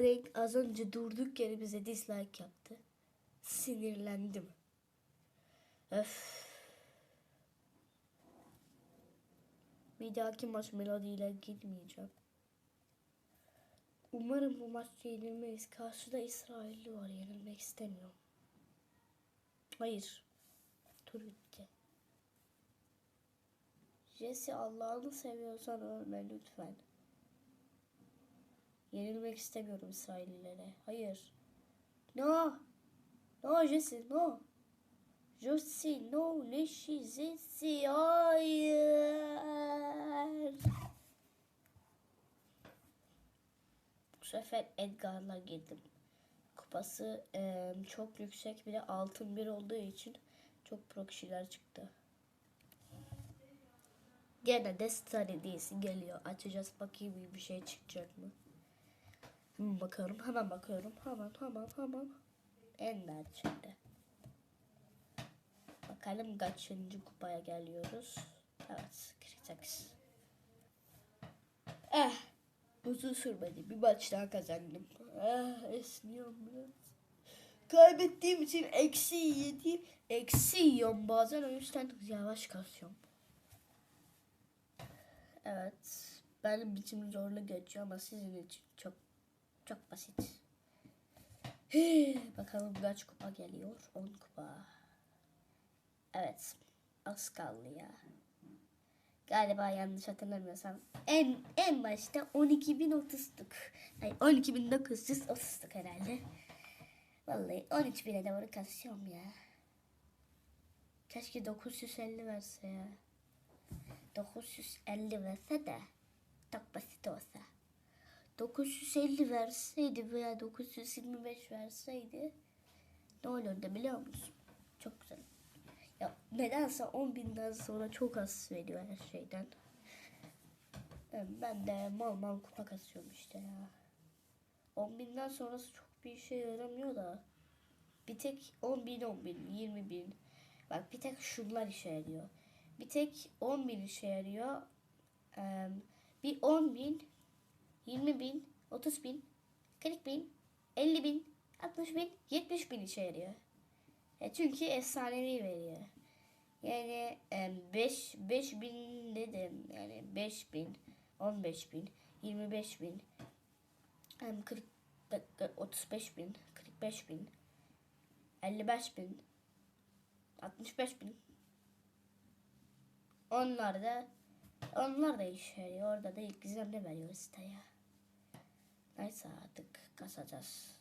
Frank az önce durduk yere bize dislike yaptı. Sinirlendim. Öf. Bir dahaki maç Melody ile gitmeyeceğim. Umarım bu maç yenilmeyiz. Karşıda İsrailli var. Yenilmek istemiyorum. Hayır. Tur bitti. Jesse Allah'ını seviyorsan ölme lütfen. Yenilmek istemiyorum İsraillilere. Hayır. No. No Jesse no. Jesse no. Leşi Jesse hayır. Bu sefer Edgar'la girdim. Kupası eee, çok yüksek bir de altın bir olduğu için çok pro kişiler çıktı. Gene de Star hediyesi geliyor. Açacağız bakayım bir şey çıkacak mı? Bakıyorum, hemen bakıyorum. Hemen, hemen, hemen. Ender çıktı. Bakalım kaçıncı kupaya geliyoruz. Evet, Critex. Eh, uzun sürmedi. Bir maç daha kazandım. Ah, esniyorum biraz. Kaybettiğim için eksi yedi. Eksi yiyorum bazen o yüzden yavaş kasıyorum. Evet. Benim için zorlu geçiyor ama sizin için çok çok basit. Bakalım kaç kupa geliyor? 10 kupa. Evet. Az kaldı ya. Galiba yanlış hatırlamıyorsam en en başta 12.030'duk. Hayır 12.930'duk herhalde. Vallahi 13.000'e doğru kasıyorum ya. Keşke 950 verse ya. 950 verse de çok basit olsa. 950 verseydi veya 925 verseydi ne olurdu biliyor musun? Çok güzel. Ya nedense 10 binden sonra çok az veriyor her şeyden. Ben- de mal mal kupa kasıyorum işte ya. 10 binden sonrası çok bir işe yaramıyor da. Bir tek 10 bin, 10 bin, 20 bin. Bak bir tek şunlar işe yarıyor. Bir tek 10 bin işe yarıyor. Bir 10 bin, 20 bin, 30 bin, 40 bin, 50 bin, 60 bin, 70 bin işe yarıyor. E çünkü efsanevi veriyor. Yani 5 5 bin dedim. Yani 5 bin, 15 bin, 25 bin, em, 40 dakika, 35 bin, 45 bin, 55 bin, 65 bin. Onlar da onlar da işe yarıyor. Orada da ilk gizemli veriyor siteye. Neyse artık kasacağız.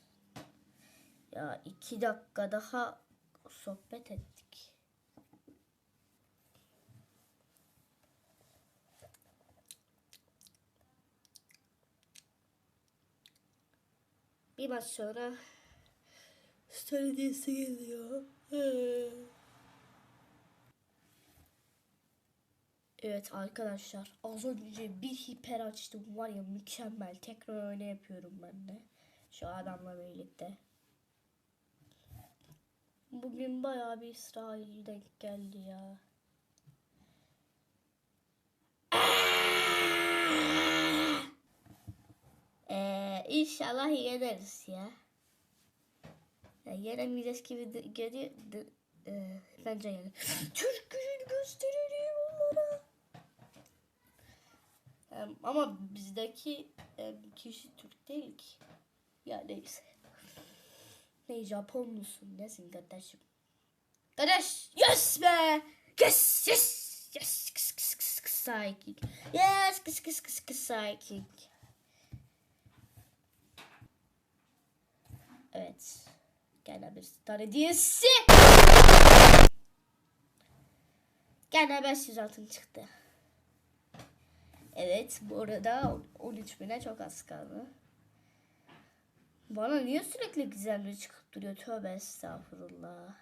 Ya iki dakika daha sohbet ettik. Bir maç sonra Stardust geliyor. Evet arkadaşlar az önce bir hiper açtım var ya mükemmel. Tekrar öyle yapıyorum ben de. Şu adamla birlikte. Bugün bayağı bir İsrail denk geldi ya. Ee, inşallah yeneriz ya. ya yenemeyeceğiz gibi geliyor. e, bence yenir. Türk gücünü gösterelim ama bizdeki kişi Türk değil ki. Ya neyse. Ne Japonlusun nesin kardeşim? Kardeş yes be! Yes yes yes kıs kıs kıs kıs psychic. Yes kıs kıs kıs kıs psychic. Evet. Gene bir star hediyesi. Gene 500 altın çıktı. Evet bu arada 13 bine çok az kaldı. Bana niye sürekli gizemli çıkıp duruyor? Tövbe estağfurullah.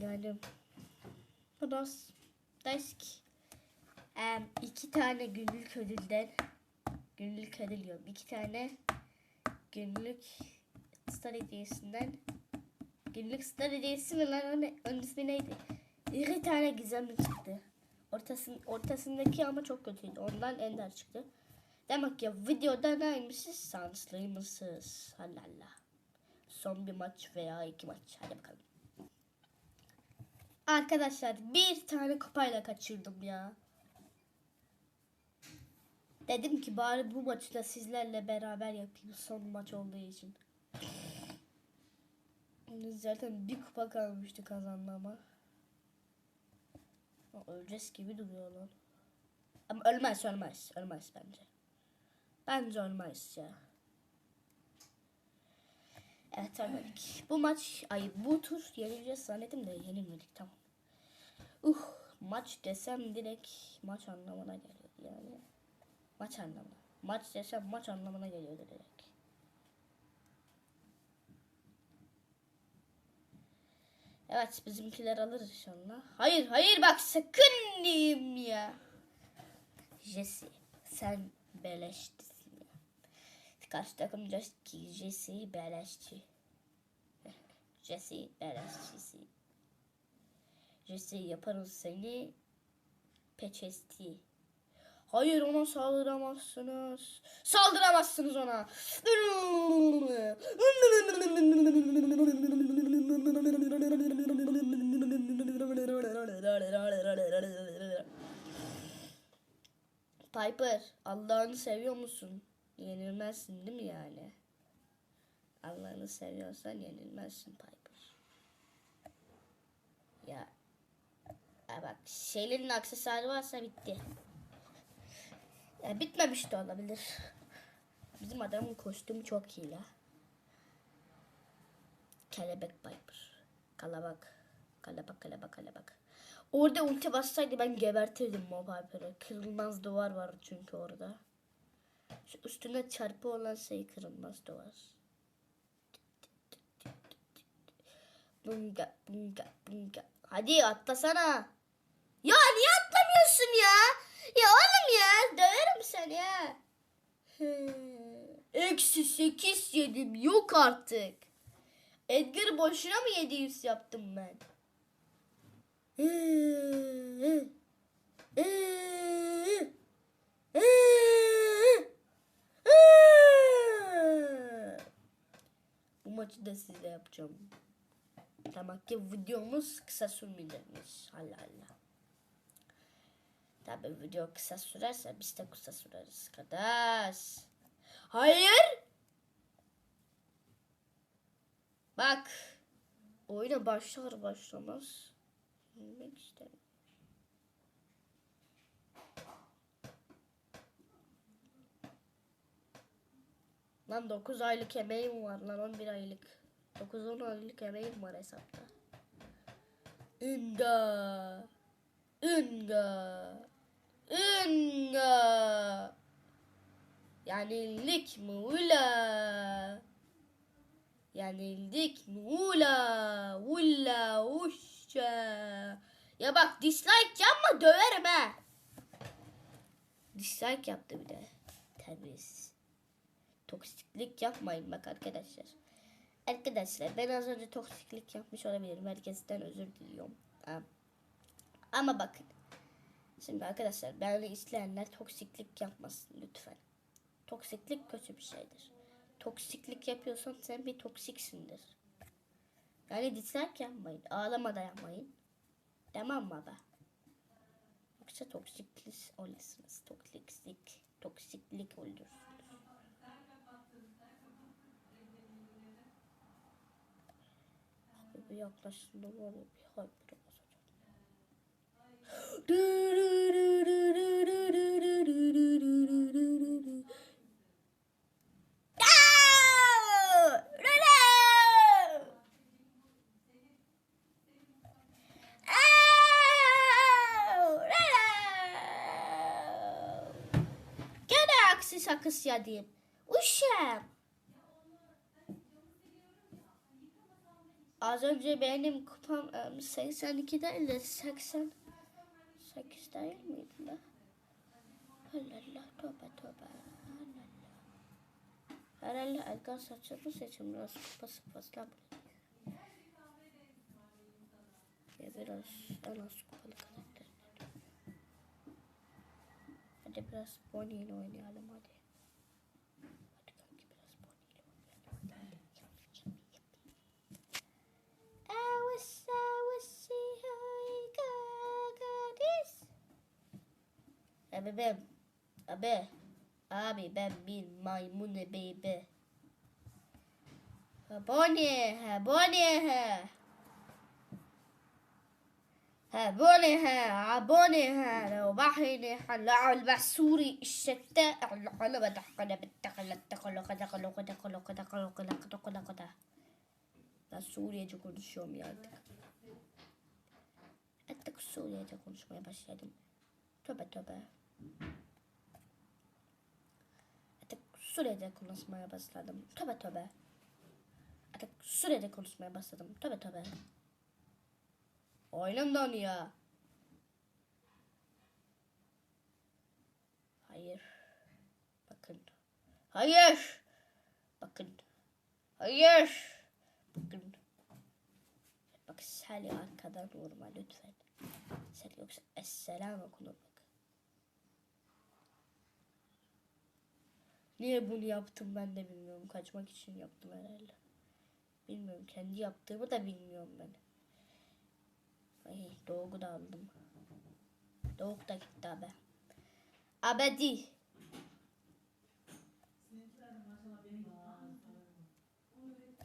Yani biraz değişik. Em, iki tane günlük ödülden günlük ödül yok. İki tane günlük star hediyesinden günlük star hediyesi mi lan? Onun, ismi neydi? İki tane gizemli çıktı. Ortasın, ortasındaki ama çok kötüydü. Ondan ender çıktı. Demek ki videoda neymişiz? Şanslıymışız. Halala. Son bir maç veya iki maç. Hadi bakalım. Arkadaşlar bir tane kupayla kaçırdım ya. Dedim ki bari bu maçı da sizlerle beraber yapayım son maç olduğu için. Zaten bir kupa kalmıştı kazanmama. Öleceğiz gibi duruyor lan. Ama ölmez ölmez. Ölmez bence. Bence ölmez ya. Evet ölmedik. Bu maç, ay bu tur yenileceğiz zannettim de yenilmedik tamam. Uh maç desem direkt maç anlamına geliyor yani. Maç anlamına. Maç desem maç anlamına geliyor direkt. Evet bizimkiler alır inşallah. Hayır hayır bak sakın diyeyim ya. Jesse sen beleştisin ya. Karşı takım Jesse, beleşçi. Jesse beleşçisi. Jesse yaparız seni peçesti. Hayır ona saldıramazsınız. Saldıramazsınız ona. Piper, Allah'ını seviyor musun? Yenilmezsin değil mi yani? Allah'ını seviyorsan yenilmezsin Piper. Ya. ya bak şeylerin aksesuarı varsa bitti. Ya bitmemiş de olabilir. Bizim adamın kostümü çok iyi la. Kelebek Piper. Kalabak. Kalabak kalabak kalabak. Orada ulti bassaydı ben gebertirdim o Piper'ı. Kırılmaz duvar var çünkü orada. Şu üstünde çarpı olan şey kırılmaz duvar. Bunga bunga bunga. Hadi atlasana. Ya niye atlamıyorsun ya? Ya oğlum ya döverim seni ya. Eksi sekiz yedim yok artık. Edgar'ı boşuna mı 700 yaptım ben? Bu maçı da size yapacağım. Tamam ki videomuz kısa sürmeyecekmiş. Allah Allah. Tabi video kısa sürerse biz de kısa süreriz kardeş. Hayır. Bak. Oyuna başlar başlamaz. Bilmek istemiyorum. Lan 9 aylık emeğim var lan 11 aylık. 9-10 aylık emeğim var hesapta. Inga. Inga. Inga. Yenildik mi ula? Yenildik mi ula? Ula uşça. Ya bak dislike yapma döverim ha. Dislike yaptı bir de. Terbiyesiz. Toksiklik yapmayın bak arkadaşlar. Arkadaşlar ben az önce toksiklik yapmış olabilirim. Herkesten özür diliyorum. Ama bakın. Şimdi arkadaşlar beni izleyenler toksiklik yapmasın lütfen. Toksiklik kötü bir şeydir. Toksiklik yapıyorsan sen bir toksiksindir. Yani dislike yapmayın. Ağlama da yapmayın. Tamam mı abi? Yoksa toksiklik olursunuz. Toksiklik. Toksiklik olursunuz. Abi bir yaklaştığında var ya bir hyper aksi sakız yedim. Uşağım. Az önce benim kupam em, 82 değil de 80 8 değil miydi la? Allah Allah tövbe tövbe. Allah Allah. Herhalde Erkan saçımı seçim biraz kupası fazla. Ya biraz en az kupalı karakter. Hadi biraz Bonnie ile oynayalım hadi. Hadi kanki biraz Bonnie ile oynayalım. I wish I would see أبي باب أبي أبي باب مين ميمون بيبي هبونيها هبونيها هبونيها عبونيها لو بحني حلع البحسوري الشتاء على بدحقنا بالتقل التقل قدقل قد قدقل قدقل قدقل سوريا تكون شو ميادك أتك سوريا شو شوية بس توبة توبة Artık sürede konuşmaya başladım. Töbe töbe. Artık sürede konuşmaya başladım. Töbe töbe. Oyundan ya. Hayır. Bakın. Hayır. Bakın. Hayır. Bakın. Bak Salih arkadan vurma lütfen. Sen yoksa Esselamu kulübü. Niye bunu yaptım ben de bilmiyorum. Kaçmak için yaptım herhalde. Bilmiyorum. Kendi yaptığımı da bilmiyorum ben. Ay Doğu'yu da aldım. Doğu da gitti abi. Abedi.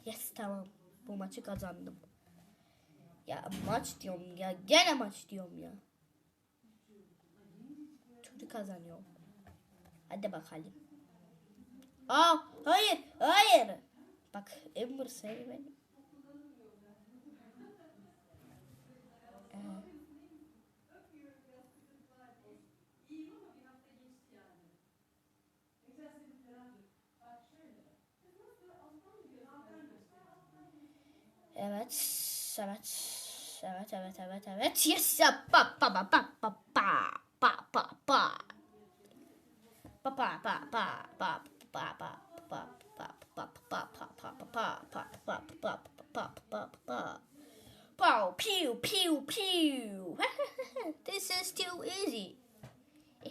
Yes tamam. Bu maçı kazandım. Ya maç diyorum ya. Gene maç diyorum ya. Çocuk kazanıyor. Hadi bakalım. Aa hayır hayır. Bak Ember seni benim. Evet. Evet. Evet evet evet evet. Yes pa pa pa pa pa pa pa pa pa. Pa pa pa pa pa Pow, pew, pew, pew. this is too easy.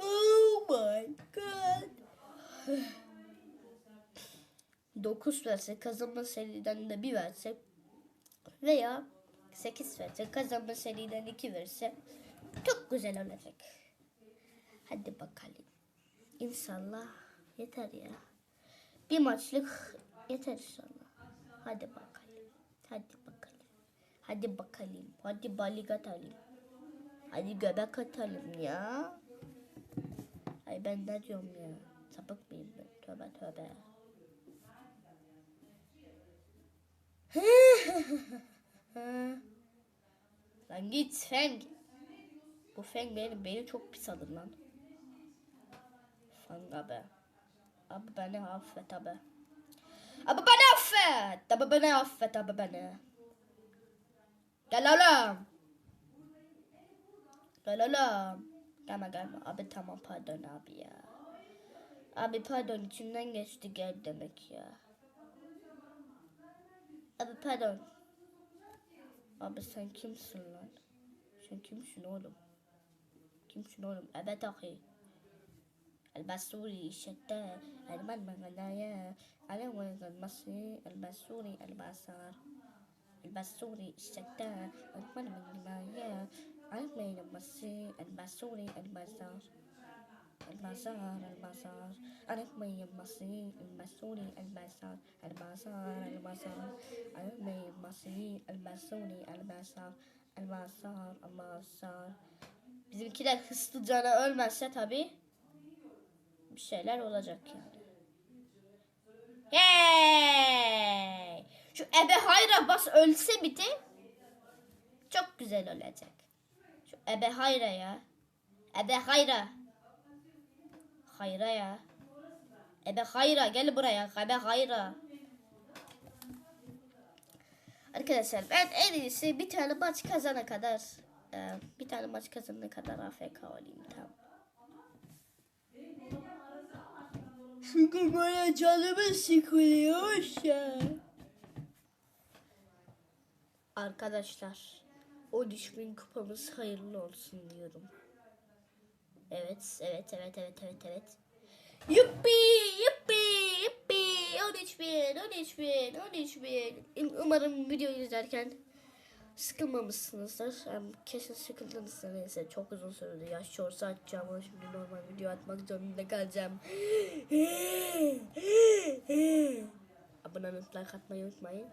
oh my god. 9 versek kazanma seriden de 1 versek veya 8 versek kazanma seriden 2 versek çok güzel olacak. Hadi bakalım. İnşallah yeter ya. Bir maçlık yeter inşallah. Hadi bakalım. Hadi bakalım. Hadi bakalım. Hadi balık atalım. Hadi göbek atalım ya. Ay ben ne diyorum ya. Sapık mıyım ben? Tövbe tövbe. lan git Feng. Bu Feng beni, beni çok pis alır lan. Feng abi. Abi beni affet abi. Abi beni affet. Abi beni affet abi beni. Gel oğlum. Gel oğlum. Gelme gelme. Abi tamam pardon abi ya. Abi pardon içimden geçti gel demek ya. Abi pardon. Abi sen kimsin lan? Sen kimsin oğlum? Kimsin oğlum? Evet ahi. البسوري الشتاء المنمنايا على وين المصري؟ البسوري البصار البسوري الشتاء المنمنايا على وين المصري؟ البسوري البصار البازار البازار أنا مي المصري؟ المسوري البازار البازار البازار أنا مي المصري؟ المسوري البازار البازار البازار Bizimkiler hızlıcana ölmezse tabi bir şeyler olacak yani. Hey! Şu Ebe Hayra bas ölse bir çok güzel olacak. Şu Ebe Hayra ya. Ebe Hayra. Hayra ya. Ebe Hayra gel buraya. Ebe Hayra. Arkadaşlar ben en iyisi bir tane maç kazana kadar e, bir tane maç kazanana kadar AFK olayım tamam. Çünkü böyle canımı sıkılıyor ya. Arkadaşlar 13 bin kupamız hayırlı olsun diyorum. Evet, evet, evet, evet, evet, evet. Yuppi, yuppi, yuppi. 13 bin, 13 bin, 13 bin. Umarım videoyu izlerken sıkılmamışsınızdır. Hem kesin sıkıldınızsa neyse çok uzun sürdü. Yaş shorts atacağım ama şimdi normal video atmak zorunda kalacağım. Abone olup like atmayı unutmayın.